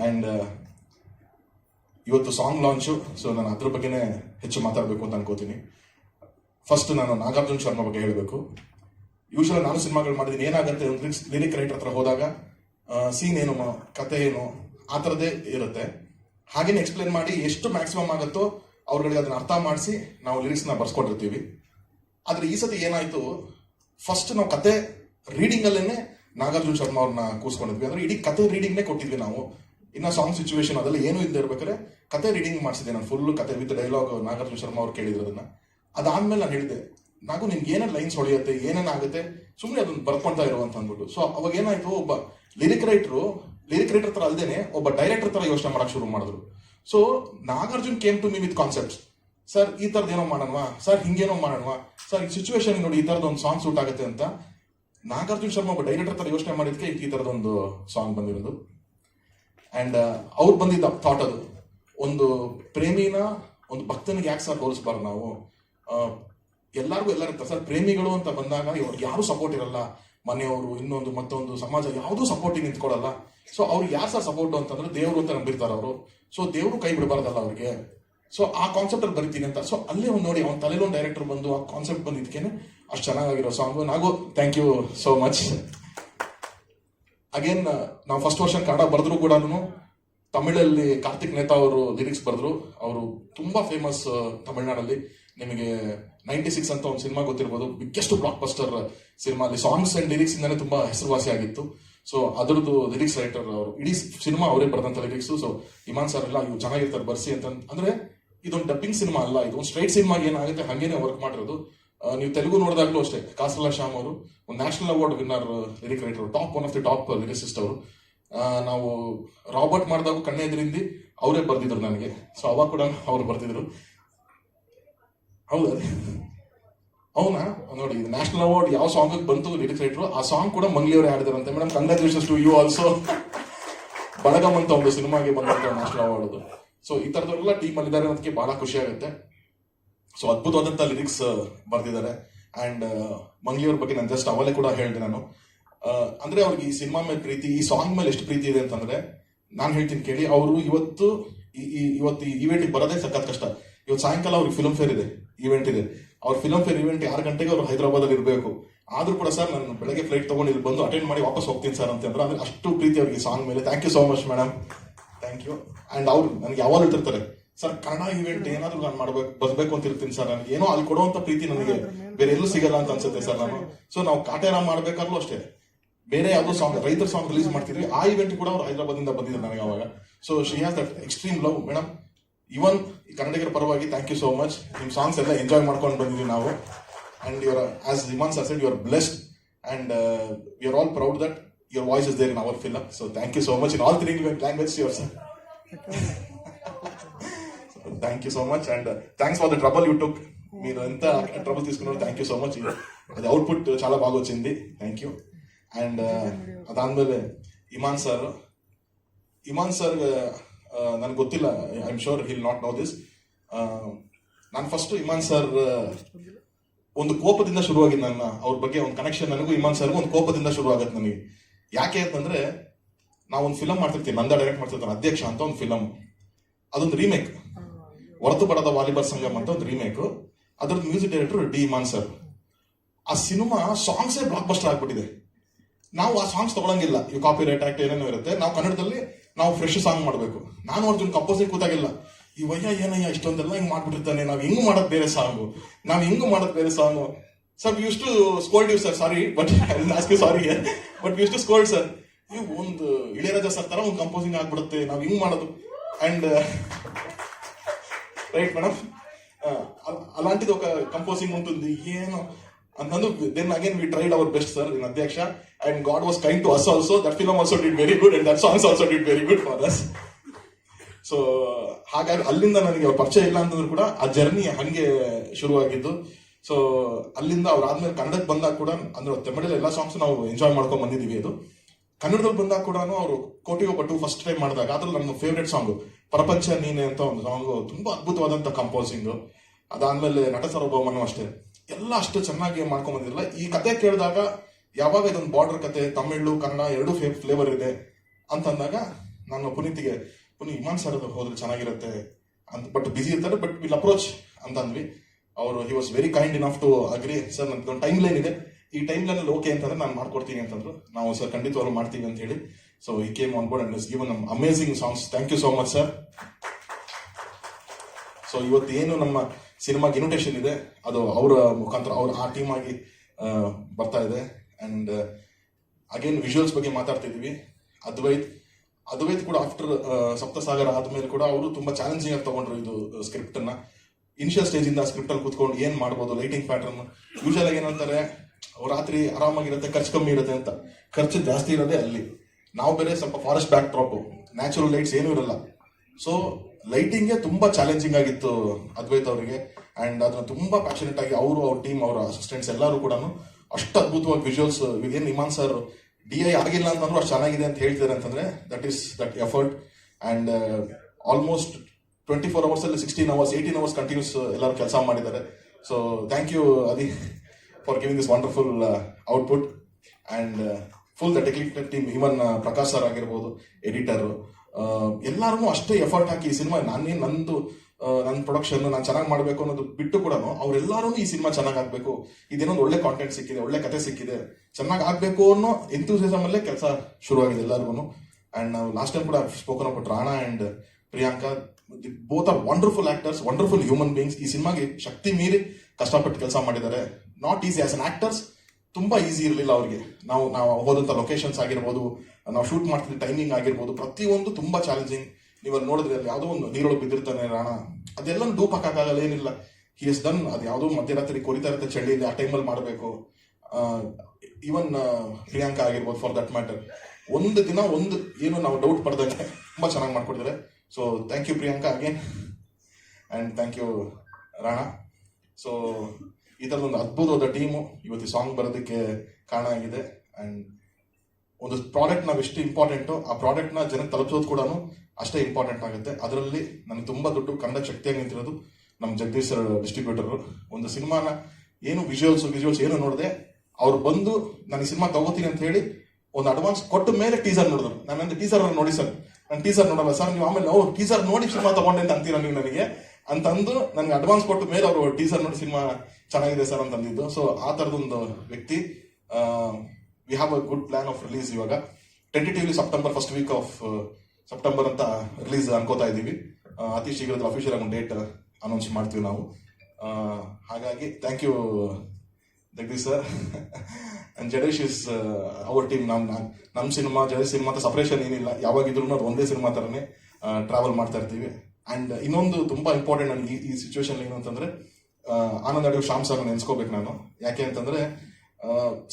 And ಇವತ್ತು song launch so ನಾನು ಅದ್ರ ಬಗ್ಗೆನೇ ಹೆಚ್ಚು ಮಾತಾಡಬೇಕು ಅಂತ ಅನ್ಕೋತೀನಿ. ಫಸ್ಟ್ ನಾನು ನಾಗಾರ್ಜುನ್ ಶರ್ಮಾ ಬಗ್ಗೆ ಹೇಳಬೇಕು. ಯೂಶಲಿ ನಾನು ಸಿನಿಮಾಗಳು ಮಾಡಿದ್ದೀನಿ, ಏನಾಗುತ್ತೆ ಒಂದು ಲಿರಿಕ್ ರೈಟರ್ ಹತ್ರ ಹೋದಾಗ ಸೀನ್ ಏನು ಕತೆ ಏನು, ಆ ಥರದ್ದೇ ಇರುತ್ತೆ. ಹಾಗೇನೆ ಎಕ್ಸ್ಪ್ಲೇನ್ ಮಾಡಿ ಎಷ್ಟು ಮ್ಯಾಕ್ಸಿಮಮ್ ಆಗುತ್ತೋ ಅವ್ರುಗಳಿಗೆ ಅದನ್ನ ಅರ್ಥ ಮಾಡಿಸಿ ನಾವು ಲಿರಿಕ್ಸ್ನ ಬರ್ಸ್ಕೊಂಡಿರ್ತೀವಿ. ಆದ್ರೆ ಈ ಸತಿ ಏನಾಯ್ತು ಫಸ್ಟ್ ನಾವು ಕತೆ ರೀಡಿಂಗ್ ಅಲ್ಲೇನೆ ನಾಗಾರ್ಜುನ್ ಶರ್ಮಾ ಅವ್ರನ್ನ ಕೂಸ್ಕೊಂಡಿದ್ವಿ ಅಂದ್ರೆ ಇಡೀ ಕತೆ ರೀಡಿಂಗ್ನೇ ಕೊಟ್ಟಿದ್ವಿ ನಾವು. ಇನ್ನ ಸಾಂಗ್ ಸಿಚುವೇಶನ್ ಅದೆಲ್ಲ ಏನೂ ಇಲ್ಲದೆ ಇರ್ಬೇಕಾದ್ರೆ ಕತೆ ರೀಡಿಂಗ್ ಮಾಡಿಸಿದೆ ನಾನು ಫುಲ್ ಕತೆ ವಿತ್ ಡೈಲಾಗ್ ನಾಗಾರ್ಜುನ ಶರ್ಮಾ ಅವ್ರು ಕೇಳಿದ್ರು ಅದನ್ನ ಅದಾದ್ಮೇಲೆ ನಾನು ಹೇಳಿದೆ ನಾಗು, ನಿನ್ಗೆ ಏನೇನು ಲೈನ್ಸ್ ಹೊಳೆಯುತ್ತೆ ಏನೇನಾಗುತ್ತೆ ಸುಮ್ಮನೆ ಅದನ್ನ ಬರ್ಕೊಂತ ಇರೋ ಅಂತ ಅಂದ್ಬಿಟ್ಟು. ಸೊ ಅವಾಗ ಏನಾಯ್ತು, ಒಬ್ಬ ಲಿರಿಕ್ ರೈಟ್ರು ಲಿರಿಕ್ ರೈಟರ್ ತರ ಅಲ್ದೇನೆ ಒಬ್ಬ ಡೈರೆಕ್ಟರ್ ತರ ಯೋಚನೆ ಮಾಡಕ್ ಶುರು ಮಾಡಿದ್ರು. So Nagarjun came to me with concepts sir ಈ ತರದ್ ಏನೋ ಮಾಡೋಣವಾ? ಸರ್ ಹಿಂಗೇನೋ ಮಾಡೋಣವಾ? ಸರ್ ಈ ಸಿಚುವೇಶನ್ ನೋಡಿ ಈ ತರದ ಒಂದು ಸಾಂಗ್ ಸೂಟ್ ಆಗುತ್ತೆ ಅಂತ. ನಾಗಾರ್ಜುನ್ ಶರ್ಮಾ ಒಬ್ಬ ಡೈರೆಕ್ಟರ್ ತರ ಯೋಚನೆ ಮಾಡಿದ್ಕೆ ಈ ತರದೊಂದು ಸಾಂಗ್ ಬಂದಿರೋದು. ಅಂಡ್ ಅವ್ರು ಬಂದಿದ್ದ ಥಾಟ್ ಅದು. ಒಂದು ಪ್ರೇಮಿನ, ಒಂದು ಭಕ್ತನಿಗೆ ಯಾಕೆ ಸರ್ ಹೋಲಿಸ್ಬಾರ್ದು ನಾವು? ಎಲ್ಲರಿಗೂ ಎಲ್ಲರೂ ಇರ್ತಾರೆ. ಸರ್, ಪ್ರೇಮಿಗಳು ಅಂತ ಬಂದಾಗ ಇವ್ರಿಗೆ ಯಾರು ಸಪೋರ್ಟ್ ಇರಲ್ಲ. ಮನೆಯವರು, ಇನ್ನೊಂದು, ಮತ್ತೊಂದು, ಸಮಾಜ ಯಾವುದೂ ಸಪೋರ್ಟಿಗೆ ನಿಂತ್ಕೊಳ್ಳಲ್ಲ ಸೊ ಅವ್ರಿಗೆ ಯಾರು ಸರ್ ಸಪೋರ್ಟ್ ಅಂತಂದ್ರೆ ದೇವರು ಅಂತ ನಂಬಿರ್ತಾರೆ ಅವರು. ಸೊ ದೇವರು ಕೈ ಬಿಡಬಾರ್ದಲ್ಲ ಅವ್ರಿಗೆ. ಸೊ ಆ ಕಾನ್ಸೆಪ್ಟ್ ಅಲ್ಲಿ ಬರಿತೀನಿ ಅಂತ. ಸೊ ಅಲ್ಲೇ ಒಂದು ನೋಡಿ, ಅವ್ನ ತಲೆಯಲ್ಲಿ ಒಂದು ಡೈರೆಕ್ಟರ್ ಬಂದು ಆ ಕಾನ್ಸೆಪ್ಟ್ ಬಂದಿದ್ಕೇನೆ ಅಷ್ಟು ಚೆನ್ನಾಗಿರೋ song ನಾಗೋ thank you so much again ನಾವು ಫಸ್ಟ್ ವರ್ಷ ಕನ್ನಡ ಬರೆದ್ರು ಕೂಡ ತಮಿಳಲ್ಲಿ ಕಾರ್ತಿಕ್ ನೇತಾ ಅವರು ಲಿರಿಕ್ಸ್ ಬರೆದ್ರು. ಅವರು ತುಂಬಾ ಫೇಮಸ್ ತಮಿಳ್ನಾಡಲ್ಲಿ. ನಿಮಗೆ ನೈಂಟಿ ಸಿಕ್ಸ್ ಅಂತ ಒಂದು ಸಿನಿಮಾ ಗೊತ್ತಿರ್ಬೋದು. ಬಿಗ್ಗೆಸ್ಟ್ ಬ್ಲಾಕ್ ಬಸ್ಟರ್ ಸಿನಿಮಾ ಅಲ್ಲಿ ಸಾಂಗ್ಸ್ ಅಂಡ್ ಲಿರಿಕ್ಸ್ ಇಂದಾನೆ ತುಂಬಾ ಹೆಸರುವಾಸಿ ಆಗಿತ್ತು. ಸೊ ಅದರದ್ದು ಲಿರಿಕ್ಸ್ ರೈಟರ್ ಅವರು. ಇಡೀ ಸಿನಿಮಾ ಅವರೇ ಬರೆದಂತ ಲಿರಿಕ್ಸ್ ಸೊ ಇಮಾನ್ ಸರ್ ಎಲ್ಲ ಇವು ಚೆನ್ನಾಗಿರ್ತಾರೆ ಬರ್ಸಿ ಅಂತ. ಅಂದ್ರೆ, ಇದೊಂದು ಡಬ್ಬಿಂಗ್ ಸಿನಿಮಾ ಅಲ್ಲ. ಇದು ಒಂದು ಸ್ಟ್ರೈಟ್ ಸಿನಿಮಾ ಏನಾಗುತ್ತೆ, ಹಂಗೇನೆ ವರ್ಕ್ ಮಾಡಿರೋದು. ನೀವು ತೆಲುಗು ನೋಡಿದಾಗಲೂ ಅಷ್ಟೇ ಕಾಸಲ ಶ್ಯಾಮ್ ಅವರು, ಒಂದು national award winner, lyric writer, top, one of the top lyricist ಅವರು. ನಾವು ರಾಬರ್ಟ್ ಮಾಡಿದಾಗ ಕಣ್ಣೆ ಎದುರಿಂದಿ, ಅವರೇ ಬರ್ದಿದ್ರು ನನಗೆ. ಸೊ ಅವಾಗ ಕೂಡ ಅವ್ರು ಬರ್ತಿದ್ರು ಹೌದಾ ಅವನಾ? ನೋಡಿ ನ್ಯಾಷನಲ್ ಅವಾರ್ಡ್ ಯಾವ ಸಾಂಗ್ ಬಂತು ಲಿರಿಕ್ ರೈಟರ್, ಆ ಸಾಂಗ್ ಕೂಡ ಮಂಗ್ಲಿಯವರೇ ಹಾಡಿದಾರಂತೆ. Madam congratulations to you also Balagam ಅಂತ ಒಂದು ಸಿನಿಮಾಗೆ ಬಂದಂತ ನ್ಯಾಷನಲ್ ಅವಾರ್ಡ್ ಸೊ ಈ ತರದವರೆಲ್ಲ ಟೀಮ್ ಅಲ್ಲಿ ಇದ್ದಾರೆ ಅನ್ನೋದಕ್ಕೆ ಬಹಳ ಖುಷಿ ಆಗುತ್ತೆ. ಸೊ ಅದ್ಭುತವಾದಂತ ಲಿರಿಕ್ಸ್ ಬರ್ತಿದ್ದಾರೆ ಅಂಡ್ ಮಂಗ್ಲಿಯವ್ರ ಬಗ್ಗೆ ನಾನು ಜಸ್ಟ್ ಅವಲೇ ಕೂಡ ಹೇಳಿದೆ ನಾನು. ಆ, ಅಂದ್ರೆ ಅವ್ರಿಗೆ ಈ ಸಿನಿಮಾ ಮೇಲೆ ಪ್ರೀತಿ ಈ ಸಾಂಗ್ ಮೇಲೆ ಎಷ್ಟು ಪ್ರೀತಿ ಇದೆ ಅಂತಂದ್ರೆ ನಾನು ಹೇಳ್ತೀನಿ ಕೇಳಿ ಅವರು ಇವತ್ತು ಈ- ಇವತ್ತು ಈ ಬರೋದೇ ಸಖತ್ ಕಷ್ಟ. ಇವತ್ತು ಸಾಯಂಕಾಲ ಅವ್ರಿಗೆ ಫಿಲಮ್ ಫೇರ್ ಇದೆ ಈವೆಂಟ್ ಇದೆ. ಅವ್ರ ಫಿಲಮ್ ಫೇರ್ ಈವೆಂಟ್ ಆರು ಗಂಟೆಗೆ ಅವ್ರು ಹೈದರಾಬಾದ್ ಅಲ್ಲಿ ಇರಬೇಕು. ಆದ್ರೂ ಕೂಡ ಸರ್ ನಾನು ಬೆಳಗ್ಗೆ ಫ್ಲೈಟ್ ತಗೊಂಡು ಇಲ್ಲಿ ಬಂದು ಅಟೆಂಡ್ ಮಾಡಿ ವಾಪಸ್ ಹೋಗ್ತೀನಿ ಸರ್ ಅಂತ ಅಂದ್ರೆ ಅಂದ್ರೆ ಅಷ್ಟು ಪ್ರೀತಿ ಅವ್ರಿಗೆ ಸಾಂಗ್ ಮೇಲೆ. Thank you so much madam thank you and ಅವ್ರು ನನಗೆ ಯಾವಾಗ ಹೇಳ್ತಿರ್ತಾರೆ ಸರ್ ಕನ್ನಡ ಇವೆಂಟ್ ಏನಾದ್ರು ನಾನು ಮಾಡ್ಬೇಕು, ಬರ್ಬೇಕು ಅಂತ ಇರ್ತೀನಿ ಸರ್ ನನಗೆ ಏನೋ ಅಲ್ಲಿ ಕೊಡುವಂತ ಪ್ರೀತಿ ನನಗೆ. ಬೇರೆ ಎಲ್ಲೂ ಸಿಗಲ್ಲ ಅಂತ ಅನ್ಸುತ್ತೆ ಸರ್ ನಾನು. ಸೊ ನಾವು ಕಾಟೇರಾ ಮಾಡ್ಬೇಕಾದ್ರೂ ಅಷ್ಟೇ. ಬೇರೆ ಯಾವ್ದೋ ಸಾಂಗ್ ರೈತರ ಸಾಂಗ್ ರಿಲೀಸ್ ಮಾಡ್ತಿದ್ವಿ. ಆ ಇವೆಂಟ್ ಕೂಡ ಅವ್ರು ಹೈದರಾಬಾದ್ ಇಂದ ಬಂದಿದ್ರು ನನಗೆ ಅವಾಗ. So she has that extreme love madam even ಕನ್ನಡಿಗರ ಪರವಾಗಿ ಥ್ಯಾಂಕ್ ಯು ಸೋ ಮಚ್ ನಿಮ್ ಸಾಂಗ್ಸ್ ಎಲ್ಲ ಎಂಜಾಯ್ ಮಾಡ್ಕೊಂಡು ಬಂದಿದ್ವಿ ನಾವು. And your as Imman said you are blessed and you are all proud that your voice is there in our film so thank you so much in all three language your sir thank you so much and thanks for the trouble you took మీరు ఎంత trouble తీసుకున్నారు thank you so much అది output చాలా బాగా వచ్చింది thank you and ಅದಾದ್ಮೇಲೆ ಇಮಾನ್ sir ಇಮಾನ್ sir ನನಗೆ ಗೊತ್ತಿಲ್ಲ I am sure he'll not know this ನಾನು ಫಸ್ಟ್ ಇಮಾನ್ ಸರ್ ಒಂದು ಕೋಪದಿಂದ ಶುರುವಾಗಿದ್ದು ನನ್ನ ಅವ್ರ ಬಗ್ಗೆ ಒಂದು ಕನೆಕ್ಷನ್ ನನಗೂ ಇಮಾನ್ ಸರ್ಗೂ ಒಂದು ಕೋಪದಿಂದ ಶುರು ಆಗತ್ತೆ ನನಗೆ ಯಾಕೆ ಅಂತಂದ್ರೆ ನಾವು ಒಂದು ಫಿಲಮ್ ಮಾಡ್ತಿರ್ತೀವಿ ನಂದ ಡೈರೆಕ್ಟ್ ಮಾಡ್ತಿರ್ತಾನೆ ಅಧ್ಯಕ್ಷ ಅಂತ ಒಂದು ಫಿಲಮ್ ಅದೊಂದು ರೀಮೇಕ್ ಹೊರತು ಬಡದ ವಾಲಿಬಾಲ್ ಸಂಗಮ್ ಅಂತ ಒಂದು ರೀಮೇಕ್ ಅದ್ರದ್ದು music director D Imman sir ಆ ಸಿನಿಮಾ ಸಾಂಗ್ಸೇ ಬ್ಲಾಕ್ ಬಸ್ಟರ್ ಆಗ್ಬಿಟ್ಟಿದೆ. ನಾವು ಆ ಸಾಂಗ್ಸ್ ತಗೊಳಂಗಿಲ್ಲ. ಈ ಕಾಪಿ ರೈಟ್ ಆಕ್ಟ್ ಏನೇನೋ ಇರುತ್ತೆ. ನಾವು ಕನ್ನಡದಲ್ಲಿ ನಾವು ಫ್ರೆಶ್ ಸಾಂಗ್ ಮಾಡಬೇಕು. ನಾನು ಅರ್ಜುನ್ ಕಂಪೋಸಿಂಗ್ ಕೂತಾಗಿಲ್ಲ. ಈ ವಯ್ಯ, ಏನಯ್ಯ, ಇಷ್ಟೊಂದೆಲ್ಲ ಹಿಂಗ್ ಮಾಡ್ಬಿಟ್ಟಿರ್ತಾನೆ. ನಾವು ಹಿಂಗ್ ಮಾಡೋದ್ ಬೇರೆ ಸಾಂಗು ನಾವು ಹಿಂಗ್ ಮಾಡೋದ್ ಬೇರೆ song sir you to scold you sir sorry but ask sorry but you to scold sir ಇವು ಒಂದು ಇಳೆಯರಾಜ ಸರ್ ತರ ಒಂದು ಕಂಪೋಸಿಂಗ್ ಆಗ್ಬಿಡುತ್ತೆ. ನಾವು ಹಿಂಗ್ ಮಾಡೋದು. ಅಂಡ್ రైట్ మేడం అలాంటిది ఒక కంపోజింగ్ ఉంటుంది ఏను అందు then again we tried our best sir in Adhyaksha and God was kind to us also that film also did very good and that songs also did very good for us so ಹಾಗಾಗಿ ಅಲ್ಲಿಂದ ನನಗೆ ಅವ್ರ ಪರಿಚಯ ಇಲ್ಲ ಅಂತಂದ್ರು ಕೂಡ ಆ journey ಹಂಗೆ ಶುರುವಾಗಿದ್ದು ಸೊ ಅಲ್ಲಿಂದ ಅವ್ರು ಆದ್ಮೇಲೆ ಕನ್ನಡಕ್ಕೆ ಬಂದಾಗ ಕೂಡ ಅಂದ್ರೆ ತಮಿಳಲ್ಲಿ ಎಲ್ಲ ಸಾಂಗ್ಸ್ ನಾವು ಎಂಜಾಯ್ ಮಾಡ್ಕೊಂಡ್ ಬಂದಿದೀವಿ ಅದು ಕನ್ನಡದಲ್ಲಿ ಬಂದಾಗ ಕೂಡ ಅವರು ಕೋಟಿಗೆ ಒಬ್ಬಟ್ಟು ಫಸ್ಟ್ ಟೈಮ್ ಮಾಡಿದಾಗ, ಅದ್ರಲ್ಲಿ ನನ್ನ ಫೇವ್ರೇಟ್ ಸಾಂಗ್ ಪ್ರಪಂಚ ನೀನೆ ಅಂತ ಒಂದು ಸಾಂಗ್ ತುಂಬಾ ಅದ್ಭುತವಾದಂತ ಕಂಪೋಸಿಂಗ್ ಅದಾದ್ಮೇಲೆ ನಟ ಸಾರ್ವಭೌಮನು ಅಷ್ಟೇ. ಎಲ್ಲ ಅಷ್ಟು ಚೆನ್ನಾಗಿ ಮಾಡ್ಕೊಂಡ್ ಬಂದಿರಲ್ಲ ಈ ಕತೆ ಕೇಳಿದಾಗ ಯಾವಾಗ ಇದೊಂದು ಬಾರ್ಡರ್ ಕತೆ, ತಮಿಳು, ಕನ್ನಡ ಎರಡು ಫ್ಲೇವರ್ ಇದೆ ಅಂತಂದಾಗ ನಾನು ಪುನೀತಿಗೆ, ಪುನೀತ್, ಇಮಾನ್ ಸರ್ ಹೋದ್ರೆ ಚೆನ್ನಾಗಿರುತ್ತೆ ಅಂತ ಬಟ್ ಬಿಸಿ ಇರ್ತಾರೆ ಬಟ್ ವಿಲ್ ಅಪ್ರೋಚ್ ಅಂತ ಅಂದ್ವಿ. ಅವರು he was very kind enough to agree sir ನನ್ಗೆ ಒಂದು ಟೈಮ್ ಲೈನ್ ಇದೆ. ಈ ಟೈಮ್ ಓಕೆ ಅಂತಂದ್ರೆ ನಾನು ಮಾಡ್ಕೊಡ್ತೀನಿ ಅಂತಂದ್ರು. ನಾವು ಸರ್ ಖಂಡಿತವಾಗ್ಲೂ ಮಾಡ್ತೀವಿ ಅಂತ ಹೇಳಿ. So he came on board and given amazing songs thank you so much sir so ಇವತ್ತು ಏನು ನಮ್ಮ ಸಿನಿಮಾಗೆ ಇನ್ವಿಟೇಷನ್ ಇದೆ, ಅದು ಅವರ ಮುಖಾಂತರ, ಅವ್ರ ಆ ಟೀಮ್ ಆಗಿ ಬರ್ತಾ ಇದೆ. ಅಂಡ್ ಅಗೇನ್ ವಿಜುವಲ್ಸ್ ಬಗ್ಗೆ ಮಾತಾಡ್ತಿದೀವಿ ಅದ್ವೈತ್ ಅದ್ವೈತ್ ಕೂಡ ಆಫ್ಟರ್ ಸಪ್ತಸಾಗರ ಆದ್ಮೇಲೆ ಕೂಡ ಅವರು ತುಂಬಾ ಚಾಲೆಂಜಿಂಗ್ ಆಗಿ ತಗೊಂಡ್ರು ಇದು ಸ್ಕ್ರಿಪ್ಟ್ ಅನ್ನ. ಇನಿಷಿಯಲ್ ಸ್ಟೇಜ್ ಇಂದ ಸ್ಕ್ರಿಪ್ಟ್ ಅಲ್ಲಿ ಕುತ್ಕೊಂಡು ಏನ್ ಮಾಡ್ಬೋದು ಲೈಟಿಂಗ್ ಪ್ಯಾಟರ್ನ್ ಯೂಶಲ್ ಆಗಿ ಏನಂತಾರೆ ರಾತ್ರಿ ಆರಾಮಾಗಿರುತ್ತೆ, ಖರ್ಚು ಕಮ್ಮಿ ಇರುತ್ತೆ ಅಂತ. ಖರ್ಚು ಜಾಸ್ತಿ ಇರೋದೇ ಅಲ್ಲಿ. ನಾವು ಬೇರೆ ಸ್ವಲ್ಪ forest backdrop natural lights ಏನೂ ಇರಲ್ಲ. ಸೊ ಲೈಟಿಂಗೇ ತುಂಬಾ ಚಾಲೆಂಜಿಂಗ್ ಆಗಿತ್ತು ಅದ್ವೈತ್ ಅವರಿಗೆ. ಅಂಡ್ ಅದನ್ನ ತುಂಬಾ ಪ್ಯಾಷನೆಟ್ ಆಗಿ ಅವರು, ಅವ್ರ ಟೀಮ್ ಅವರ ಅಸಿಸ್ಟೆಂಟ್ಸ್ ಎಲ್ಲರೂ ಕೂಡ ಅಷ್ಟು ಅದ್ಭುತವಾಗಿ ವಿಜುವಲ್ಸ್ ಇದೇನು ಇಮಾನ್ ಸರ್ ಡಿ ಐ ಆಗಿಲ್ಲ ಅಂತಂದ್ರೂ ಅಷ್ಟು ಚೆನ್ನಾಗಿದೆ ಅಂತ ಹೇಳ್ತಿದ್ದಾರೆ ಅಂತಂದ್ರೆ that is that effort and almost twenty four hours ಅಲ್ಲಿ sixteen hours eighteen hours continuous ಎಲ್ಲರೂ ಕೆಲಸ ಮಾಡಿದ್ದಾರೆ. So thank you Adi for giving this wonderful output and full the technical team even Prakash sir ಆಗಿರ್ಬೋದು editor ಎಲ್ಲರೂ ಅಷ್ಟೇ effort ಹಾಕಿ ಈ cinema ನಾನೇ ನಂದು ನನ್ನ ಪ್ರೊಡಕ್ಷನ್ ನಾನು ಚೆನ್ನಾಗಿ ಮಾಡಬೇಕು ಅನ್ನೋದು ಬಿಟ್ಟು ಕೂಡ ಅವರೆಲ್ಲರೂ ಈ ಸಿನಿಮಾ ಚೆನ್ನಾಗಿ ಆಗಬೇಕು. ಇದೇನೊಂದು ಒಳ್ಳೆ ಕಾಂಟೆಂಟ್ ಸಿಕ್ಕಿದೆ, ಒಳ್ಳೆ ಕತೆ ಸಿಕ್ಕಿದೆ. ಚೆನ್ನಾಗಿ ಆಗಬೇಕು ಅನ್ನೋ ಎಂತೂಸಿಸಮ್ ಅಲ್ಲೇ ಕೆಲಸ ಶುರುವಾಗಿದೆ ಎಲ್ಲರಿಗೂ ಅಂಡ್ ನಾವು ಲಾಸ್ಟ್ ಟೈಮ್ ಕೂಡ spoken about Rana and Priyanka both are wonderful actors wonderful human beings ಈ ಸಿನಿಮಾಗೆ ಶಕ್ತಿ ಮೀರಿ ಕಷ್ಟಪಟ್ಟು ಕೆಲಸ ಮಾಡಿದ್ದಾರೆ. Not easy as an actors ತುಂಬಾ ಈಸಿ ಇರಲಿಲ್ಲ ಅವ್ರಿಗೆ. ನಾವು ನಾವು ಹೋದಂಥ ಲೊಕೇಶನ್ಸ್ ಆಗಿರ್ಬೋದು, ನಾವು ಶೂಟ್ ಮಾಡ್ತಿದ್ದ ಟೈಮಿಂಗ್ ಆಗಿರ್ಬೋದು, ಪ್ರತಿಯೊಂದು ತುಂಬಾ ಚಾಲೆಂಜಿಂಗ್ ನೀವು ನೋಡಿದ್ರೆ ಅಲ್ಲಿ ಯಾವುದೋ ಒಂದು ನೀರೊಳಗೆ ಬಿದ್ದಿರ್ತಾನೆ ರಾಣ. ಅದೆಲ್ಲ ಡೂಪ್ ಹಾಕೋಕ್ಕಾಗಲ್ಲ, ಏನಿಲ್ಲ. ಹಿ ಎಸ್ ಡನ್ ಅದು ಯಾವುದೋ ಮಧ್ಯರಾತ್ರಿ ಕೊರಿತಾ ಇರುತ್ತೆ ಚಳಿಯಲ್ಲಿ, ಆ ಟೈಮಲ್ಲಿ ಮಾಡಬೇಕು. ಈವನ್ ಪ್ರಿಯಾಂಕಾ ಆಗಿರ್ಬೋದು ಫಾರ್ ದಟ್ ಮ್ಯಾಟರ್ ಒಂದು ದಿನ, ಒಂದು, ಏನು ನಾವು ಡೌಟ್ ಪಡೆದಂಗೆ ತುಂಬ ಚೆನ್ನಾಗಿ ಮಾಡ್ಕೊಟ್ಟಿದ್ದಾರೆ. So thank you Priyanka again and thank you Rana. So ಈ ಥರದೊಂದು ಅದ್ಭುತವಾದ ಟೀಮು. ಇವತ್ತು ಸಾಂಗ್ ಬರೋದಕ್ಕೆ ಕಾರಣ ಆಗಿದೆ. ಅಂಡ್ ಒಂದು ಪ್ರಾಡಕ್ಟ್ ನಾವು ಎಷ್ಟು ಇಂಪಾರ್ಟೆಂಟು ಆ ಪ್ರಾಡಕ್ಟ್ನ ಜನಕ್ಕೆ ತಲುಪಿಸೋದು ಕೂಡ ಅಷ್ಟೇ ಇಂಪಾರ್ಟೆಂಟ್ ಆಗುತ್ತೆ. ಅದರಲ್ಲಿ ನನಗೆ ತುಂಬಾ ದೊಡ್ಡ ಕನ್ನಡ ಶಕ್ತಿಯಾಗಿ ನಿಂತಿರೋದು ನಮ್ಮ ಜಗದೀಶ್ ಡಿಸ್ಟ್ರಿಬ್ಯೂಟರ್ ಒಂದು ಸಿನಿಮಾನ ಏನು ವಿಜುವಲ್ಸ್ ವಿಜುವಲ್ಸ್ ಏನು ನೋಡಿದೆ, ಅವ್ರು ಬಂದು ನಾನು ಈ ಸಿನಿಮಾ ತಗೋತೀನಿ ಅಂತ ಹೇಳಿ ಒಂದು ಅಡ್ವಾನ್ಸ್ ಕೊಟ್ಟ ಮೇಲೆ ಟೀಸರ್ ನೋಡಿದ್ರು. ನಾನು ಟೀಸರ್ ನೋಡಿ ಸರ್. ನಾನು ಟೀಸರ್ ನೋಡಲ್ಲ ಸರ್, ನೀವು ಆಮೇಲೆ ಅವ್ರು ಟೀಸರ್ ನೋಡಿ ಸಿನಿಮಾ ತಗೊಂಡೆ ಅಂತ ಅಂತೀರ ನೀವು ನನಗೆ? ಅಂತಂದು ನನಗೆ ಅಡ್ವಾನ್ಸ್ ಕೊಟ್ಟ ಮೇಲೆ ಅವರು ಟೀಸರ್ ನೋಡಿ ಸಿನಿಮಾ ಚೆನ್ನಾಗಿದೆ ಸರ್ ಅಂತ ಅಂದಿದ್ದು. ಸೊ ಆ ತರದೊಂದು ವ್ಯಕ್ತಿ we have a good plan of release ಇವಾಗ. Tentatively September first week of September ಅಂತ ರಿಲೀಸ್ ಅನ್ಕೋತಾ ಇದ್ದೀವಿ. ಅತಿ ಶೀಘ್ರದಲ್ಲಿ ಅಫಿಷಿಯಲ್ ಆಗಿ ಡೇಟ್ ಅನೌನ್ಸ್ ಮಾಡ್ತೀವಿ ನಾವು. ಹಾಗಾಗಿ thank you Jagadish sir and Jadesh is our team ನಮ್ ನಮ್ಮ ಸಿನಿಮಾ ಜಡೇಶ್ ಸಿನಿಮಾ ಅಂತ ಸಪ್ರೇಷನ್ ಏನಿಲ್ಲ. ಯಾವಾಗಿದ್ರು ಅದು ಒಂದೇ ಸಿನಿಮಾ ತರನೇ ಟ್ರಾವೆಲ್ ಮಾಡ್ತಾ ಇರ್ತೀವಿ. ಅಂಡ್ ಇನ್ನೊಂದು ತುಂಬಾ ಇಂಪಾರ್ಟೆಂಟ್ ನನಗೆ ಈ ಸಿಚುವೇಶನ್ ಏನು ಅಂತಂದ್ರೆ ಆನಂದ್ ಅಡಿಯೋ ಶ್ಯಾಮ್ ಸರ್ ನೆನ್ಸ್ಕೋಬೇಕು ನಾನು. ಯಾಕೆ ಅಂತಂದ್ರೆ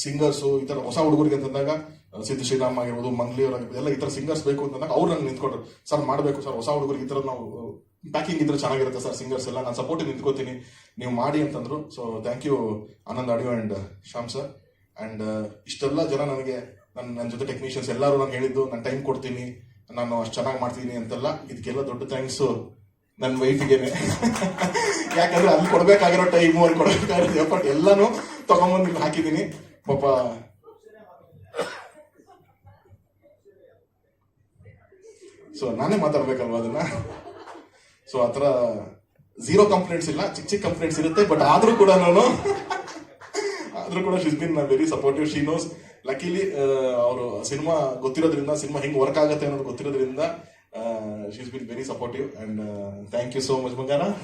ಸಿಂಗರ್ಸು ಈ ತರ ಹೊಸ ಹುಡುಗರಿಗೆ ಅಂತಂದಾಗ ಸಿದ್ದು ಶ್ರೀರಾಮ್ ಆಗಿರ್ಬೋದು, ಮಂಗ್ಲಿ ಅವರಾಗಿರ್ಬೋದು ಎಲ್ಲ ಈ ತರ ಸಿಂಗರ್ಸ್ ಬೇಕು ಅಂತಂದಾಗ ಅವ್ರು ನಂಗೆ ನಿಂತ್ಕೊಟ್ರು. ಸರ್, ಮಾಡಬೇಕು ಸರ್, ಹೊಸ ಹುಡುಗರಿಗೆ ಈ ತರ ನಾವು ಪ್ಯಾಕಿಂಗ್ ಇದ್ರೆ ಚೆನ್ನಾಗಿರುತ್ತೆ ಸರ್ ಸಿಂಗರ್ಸ್ ಎಲ್ಲ, ನಾನು ಸಪೋರ್ಟ್ ನಿಂತ್ಕೋತೀನಿ. ನೀವು ಮಾಡಿ ಅಂತಂದ್ರು. So thank you Anand audio and Shyam sir. And ಇಷ್ಟೆಲ್ಲ ಜನ ನನಗೆ ನನ್ನ ನನ್ನ ಜೊತೆ ಟೆಕ್ನಿಷಿಯನ್ಸ್ ಎಲ್ಲರೂ ನಾನು ಹೇಳಿದ್ದು, ನಾನು ಟೈಮ್ ಕೊಡ್ತೀನಿ, ನಾನು ಅಷ್ಟು ಚೆನ್ನಾಗಿ ಮಾಡ್ತೀನಿ ಅಂತೆಲ್ಲ. ಇದಕ್ಕೆಲ್ಲ ದೊಡ್ಡ ಥ್ಯಾಂಕ್ಸ್ ನನ್ನ ವೈಫಿಗೆನೆ ಯಾಕಂದ್ರೆ ಅಲ್ಲಿ ಕೊಡಬೇಕಾಗಿರೋ ಟೈಮು ಅಲ್ಲಿ ಕೊಡ್ಬೇಕಾಗಿರೋ ಎಫರ್ಟ್ ಎಲ್ಲಾನು ತಗೊಂಬಂದು ಹಾಕಿದ್ದೀನಿ. ಪಾಪ. ಸೊ ನಾನೇ ಮಾತಾಡ್ಬೇಕಲ್ವಾ ಅದನ್ನ? ಸೊ ಆತರ ಝೀರೋ ಕಂಪ್ಲೇಂಟ್ಸ್ ಇಲ್ಲ ಚಿಕ್ಕ ಚಿಕ್ಕ ಕಂಪ್ಲೇಂಟ್ಸ್ ಇರುತ್ತೆ ಬಟ್ ಆದ್ರೂ ಕೂಡ ನಾನು ಆದ್ರೂ ಕೂಡ she's been very supportive she knows luckily ಅವರು ಸಿನಿಮಾ ಗೊತ್ತಿರೋದ್ರಿಂದ, ಸಿನಿಮಾ ಹೆಂಗೆ ವರ್ಕ್ ಆಗುತ್ತೆ ಅನ್ನೋದು ಗೊತ್ತಿರೋದ್ರಿಂದ Uh, she's been very supportive and uh, thank you so much, Mangana.